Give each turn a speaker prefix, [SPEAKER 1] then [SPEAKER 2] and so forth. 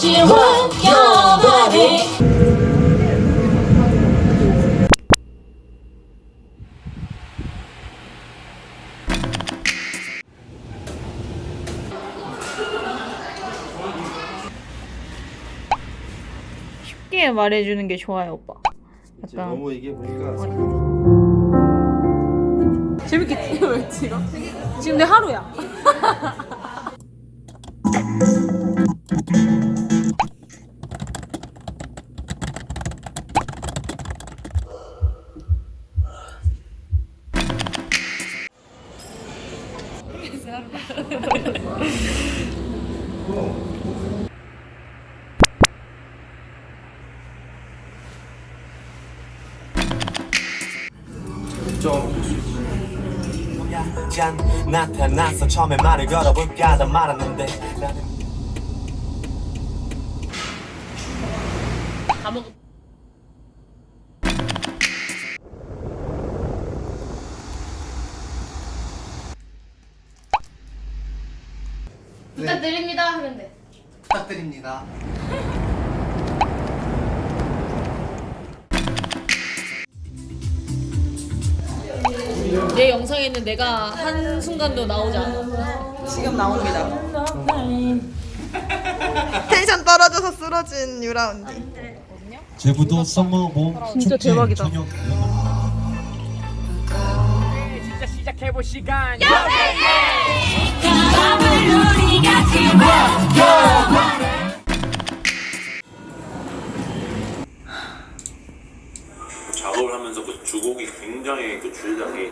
[SPEAKER 1] 같이 웃겨봐래
[SPEAKER 2] 쉽게 말해주는 게 좋아요, 오빠.
[SPEAKER 3] 이제
[SPEAKER 2] 약간
[SPEAKER 3] 너무 얘기해 보니까
[SPEAKER 2] 재밌겠지? 왜 지금? 지금 내 하루야.
[SPEAKER 4] 짠 나타났어 처음에 말을 걸어볼까 하다 말았는데 나는
[SPEAKER 5] 부탁드립니다 하면 돼.
[SPEAKER 6] 부탁드립니다.
[SPEAKER 2] 내 영상에는 내가 한 순간도 나오지 않아.
[SPEAKER 7] 지금 나옵니다. 텐션 떨어져서 쓰러진 유라 언니.
[SPEAKER 8] 제부도 썸머봄
[SPEAKER 7] 진짜
[SPEAKER 8] 축제
[SPEAKER 7] 대박이다.
[SPEAKER 8] 저녁
[SPEAKER 9] 작 업을 하면서 그 주곡이 굉장히 그 줄장이